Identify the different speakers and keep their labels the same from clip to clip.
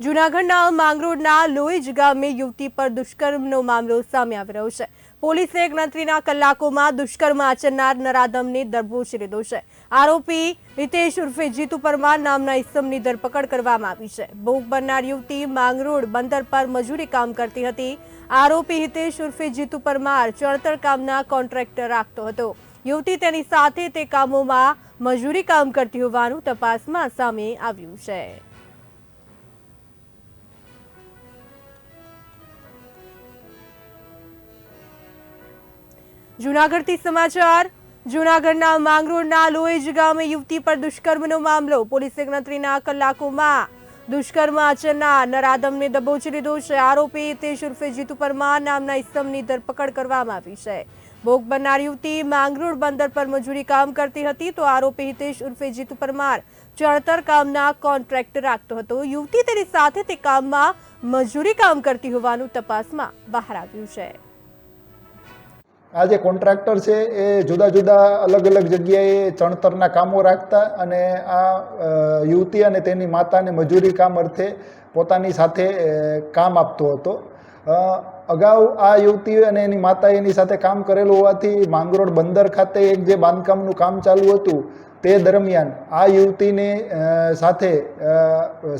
Speaker 1: જૂનાગઢના માંગરોળના લોહીજ ગામે યુવતી પર દુષ્કર્મનો મામલો સામે આવી રહ્યો છે. પોલીસે ગણતરીના કલાકોમાં દુષ્કર્મ આચરનાર નરાધમને દરબોચી લીધો છે. આરોપી હિતેશ ઉર્ફે જીતુ પરમાર નામના ઇસમની ધરપકડ કરવામાં આવી છે. ભોગ બનનાર યુવતી માંગરોળ બંદર પર મજૂરી કામ કરતી હતી. આરોપી હિતેશ ઉર્ફે જીતુ પરમાર ચણતર કામના કોન્ટ્રાક્ટર રાખતો હતો. યુવતી તેની સાથે તે કામોમાં મજૂરી કામ કરતી હોવાનું તપાસમાં સામે આવ્યું છે. જૂનાગઢથી સમાચાર. જૂનાગઢના માંગરોળના લોહીજ ગામે યુવતી પર દુષ્કર્મનો મામલો. પોલીસે ગણતરીના કલાકોમાં દુષ્કર્મ આચરનાર નરાધમને દબોચી લીધો છે. આરોપી હિતેશ ઉર્ફે જીતુ પરમાર નામના ઇસમની ધરપકડ કરવામાં આવી છે. ભોગ બનનાર યુવતી માંગરોળ બંદર પર મજૂરી કામ કરતી હતી તો આરોપી હિતેશ ઉર્ફે જીતુ પરમાર ચણતર કામના કોન્ટ્રાક્ટ રાખતો હતો. યુવતી તેની સાથે તે કામમાં મજૂરી કામ કરતી હોવાનું તપાસમાં બહાર આવ્યું છે.
Speaker 2: આ જે કોન્ટ્રાક્ટર છે, એ જુદા જુદા અલગ અલગ જગ્યાએ ચણતરના કામો રાખતા અને આ યુવતી અને તેની માતાને મજૂરી કામ અર્થે પોતાની સાથે કામ આપતો હતો. અગાઉ આ યુવતી અને એની માતા એની સાથે કામ કરેલું હોવાથી માંગરોળ બંદર ખાતે એક જે બાંધકામનું કામ ચાલુ હતું, તે દરમિયાન આ યુવતીને સાથે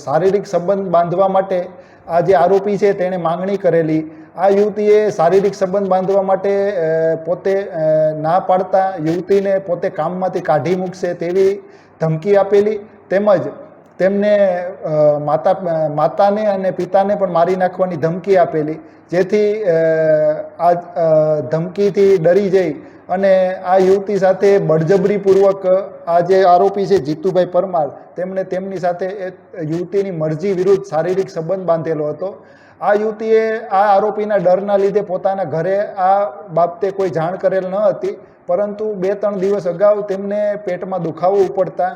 Speaker 2: શારીરિક સંબંધ બાંધવા માટે આ જે આરોપી છે, તેણે માંગણી કરેલી. આ યુવતીએ શારીરિક સંબંધ બાંધવા માટે પોતે ના પાડતા યુવતીને પોતે કામમાંથી કાઢી મૂકશે તેવી ધમકી આપેલી. તેમજ તેમને માતા માતાને અને પિતાને પણ મારી નાખવાની ધમકી આપેલી. જેથી આ ધમકીથી ડરી જઈ અને આ યુવતી સાથે બળજબરીપૂર્વક આ જે આરોપી છે જીતુભાઈ પરમાર તેમણે તેમની સાથે યુવતીની મરજી વિરુદ્ધ શારીરિક સંબંધ બાંધેલો હતો. આ યુવતીએ આ આરોપીના ડરના લીધે પોતાના ઘરે આ બાબતે કોઈ જાણ કરેલ ન હતી, પરંતુ બે ત્રણ દિવસ અગાઉ તેમને પેટમાં દુખાવો ઉપડતા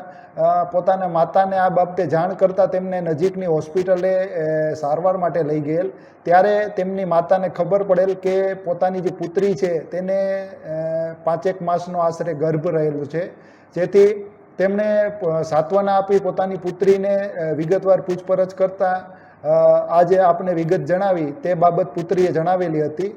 Speaker 2: પોતાના માતાને આ બાબતે જાણ કરતાં તેમને નજીકની હોસ્પિટલે સારવાર માટે લઈ ગયેલ. ત્યારે તેમની માતાને ખબર પડેલ કે પોતાની જે પુત્રી છે તેને પાંચેક માસનો આશરે ગર્ભ રહેલો છે. જેથી તેમણે સાત્વના આપી પોતાની પુત્રીને વિગતવાર પૂછપરછ કરતા અ, આ જે આપને વિગત જણાવી તે બાબત પુત્રીએ જણાવેલી હતી.